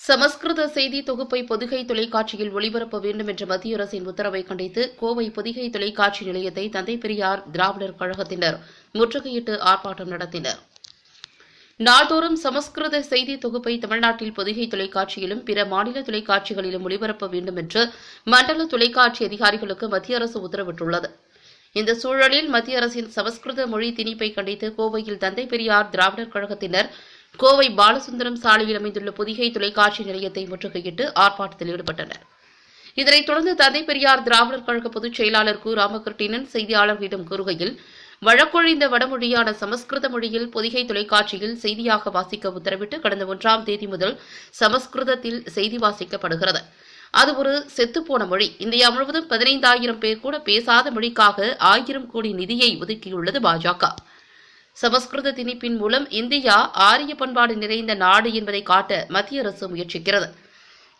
சமஸ்கிருத செய்தி தொகுப்பை பொதிகை தொலைக்காட்சியில் ஒளிபரப்ப வேண்டும் என்ற மத்திய அரசின் உத்தரவை கண்டித்து கோவை பொதிகை தொலைக்காட்சி நிலையத்தை தந்தை பெரியார் திராவிடர் கழகத்தினர் முற்றுகையிட்டு ஆர்ப்பாட்டம் நடத்தினர். நாள்தோறும் சமஸ்கிருத செய்தி தொகுப்பை தமிழ்நாட்டில் பொதிகை தொலைக்காட்சியிலும் பிற மாநில தொலைக்காட்சிகளிலும் ஒளிபரப்ப வேண்டும் என்று மண்டல தொலைக்காட்சி அதிகாரிகளுக்கு மத்திய அரசு உத்தரவிட்டுள்ளது. இந்த சூழலில் மத்திய அரசின் சமஸ்கிருத மொழி திணிப்பை கண்டித்து கோவையில் தந்தை பெரியார் திராவிடர் கழகத்தினர் கோவை பாலசுந்தரம் சாலையில் அமைந்துள்ள பொதிகை தொலைக்காட்சி நிலையத்தை முற்றுகையிட்டு ஆர்ப்பாட்டத்தில் ஈடுபட்டனர். இதனைத் தொடர்ந்து தந்தை பெரியார் திராவிடர் கழக பொதுச் செயலாளர் கு. ராமகிருஷ்ணன் செய்தியாளர்களிடம் கூறுகையில் வழக்கொழிந்த வடமொழியான சமஸ்கிருத மொழியில் பொதிகை தொலைக்காட்சியில் செய்தியாக வாசிக்க உத்தரவிட்டு கடந்த ஒன்றாம் தேதி முதல் சமஸ்கிருதத்தில் செய்தி வாசிக்கப்படுகிறது. அது ஒரு செத்துப்போன மொழி. இந்தியா முழுவதும் பதினைந்தாயிரம் பேர் கூட பேசாத மொழிக்காக ஆயிரம் கோடி நிதியை ஒதுக்கியுள்ளது பாஜக சமஸ்கிருத திணிப்பின் மூலம் இந்தியா ஆரிய பண்பாடு நிறைந்த நாடு என்பதை காட்ட மத்திய அரசு முயற்சிக்கிறது.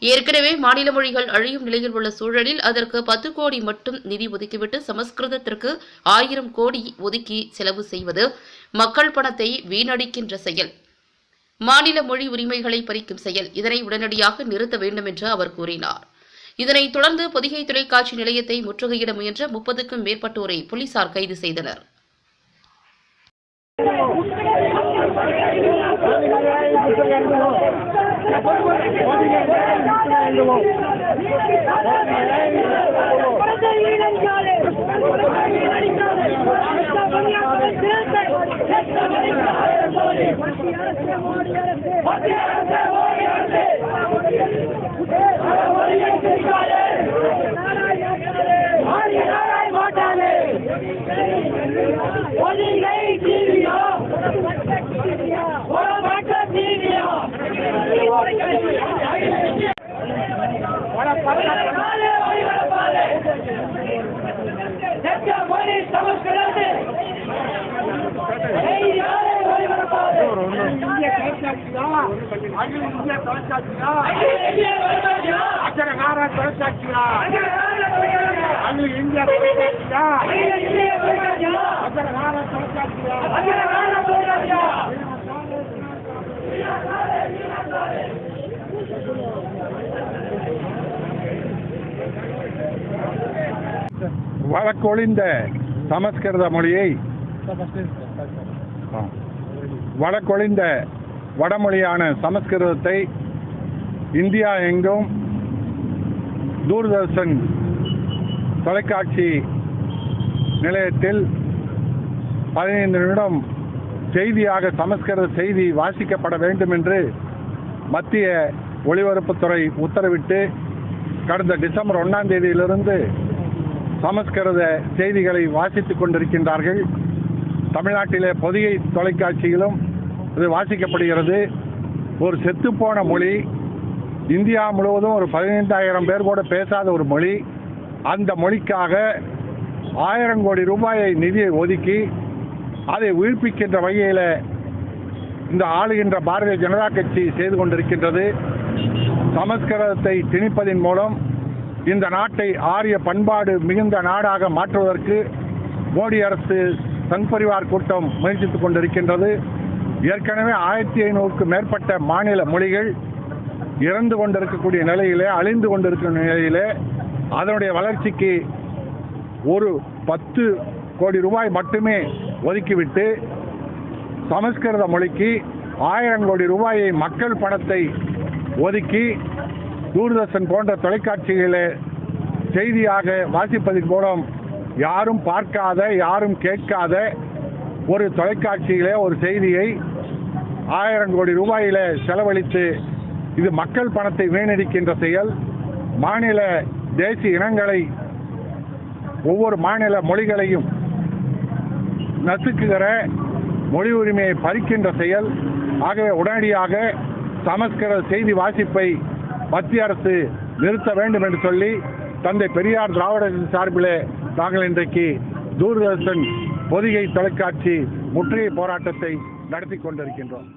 ஏற்கனவே மாநில மொழிகள் அழியும் நிலையில் உள்ள சூழலில் அதற்கு பத்து கோடி மட்டும் நிதி ஒதுக்கிவிட்டு சமஸ்கிருதத்திற்கு ஆயிரம் கோடி ஒதுக்கி செலவு செய்வது மக்கள் பணத்தை வீணடிக்கின்ற செயல். மாநில மொழி உரிமைகளை பறிக்கும் செயல். இதனை உடனடியாக நிறுத்த வேண்டும் என்று அவர் கூறினார். இதனைத் தொடர்ந்து பொதிகை தொலைக்காட்சி நிலையத்தை முற்றுகையிட முயன்ற முப்பதுக்கும் மேற்பட்டோரை போலீசார் கைது செய்தனர். மத்திய அரசு மோடி அரசு மத்திய அரசு மோடி அரசு அகில இந்திய தொலைக்காட்சியா? அச்சரகார தொலைக்காட்சியா? அகில இந்திய தொலைக்காட்சியா? அச்சரகார தொலைக்காட்சியா? வழக்கொழிந்த சமஸ்கிருத மொழியை. வழக்கொழிந்த வடமொழியான சமஸ்கிருதத்தை இந்தியா எங்கும் தூர்தர்ஷன் தொலைக்காட்சி நிலையத்தில் பதினைந்து நிமிடம் செய்தியாக சமஸ்கிருத செய்தி வாசிக்கப்பட வேண்டும் என்று மத்திய ஒளிபரப்புத்துறை உத்தரவிட்டு கடந்த டிசம்பர் ஒன்றாம் தேதியிலிருந்து சமஸ்கிருத செய்திகளை வாசித்துக் கொண்டிருக்கின்றார்கள். தமிழ்நாட்டிலே பொதிகை தொலைக்காட்சியிலும் இது வாசிக்கப்படுகிறது. ஒரு செத்துப்போன மொழி. இந்தியா முழுவதும் ஒரு பதினைந்தாயிரம் பேர் கூட பேசாத ஒரு மொழி. அந்த மொழிக்காக ஆயிரம் கோடி ரூபாயை நிதியை ஒதுக்கி அதை உயிர்ப்பிக்கின்ற வகையில் இந்த ஆளுகின்ற பாரதிய ஜனதா கட்சி செய்து கொண்டிருக்கின்றது. சமஸ்கிருதத்தை திணிப்பதன் மூலம் இந்த நாட்டை ஆரிய பண்பாடு மிகுந்த நாடாக மாற்றுவதற்கு மோடி அரசு சங் பரிவார் கூட்டம் முயற்சித்துக் கொண்டிருக்கின்றது. ஏற்கனவே ஆயிரத்தி ஐநூறுக்கு மேற்பட்ட மாநில மொழிகள் இறந்து கொண்டிருக்கக்கூடிய நிலையிலே அழிந்து கொண்டிருக்கிற நிலையிலே அதனுடைய வளர்ச்சிக்கு ஒரு பத்து கோடி ரூபாய் மட்டுமே ஒதுக்கிவிட்டு சமஸ்கிருத மொழிக்கு ஆயிரம் கோடி ரூபாயை மக்கள் பணத்தை ஒதுக்கி தூர்தர்ஷன் போன்ற தொலைக்காட்சிகளை செய்தியாக வாசிப்பதன் மூலம் யாரும் பார்க்காத யாரும் கேட்காத ஒரு தொலைக்காட்சியிலே ஒரு செய்தியை ஆயிரம் கோடி ரூபாயில செலவழித்து இது மக்கள் பணத்தை வீணடிக்கின்ற செயல். மாநில தேசிய இனங்களை ஒவ்வொரு மாநில மொழிகளையும் நசுக்குகிற மொழி உரிமையை பறிக்கின்ற செயல். ஆகவே உடனடியாக சமஸ்கிருத செய்தி வாசிப்பை மத்திய அரசு நிறுத்த வேண்டும் என்று சொல்லி தந்தை பெரியார் திராவிட சார்பில் நாங்கள் இன்றைக்கு தூர்தர்ஷன் பொதிகை தொலைக்காட்சி முற்றுகை போராட்டத்தை நடத்தி கொண்டிருக்கின்றோம்.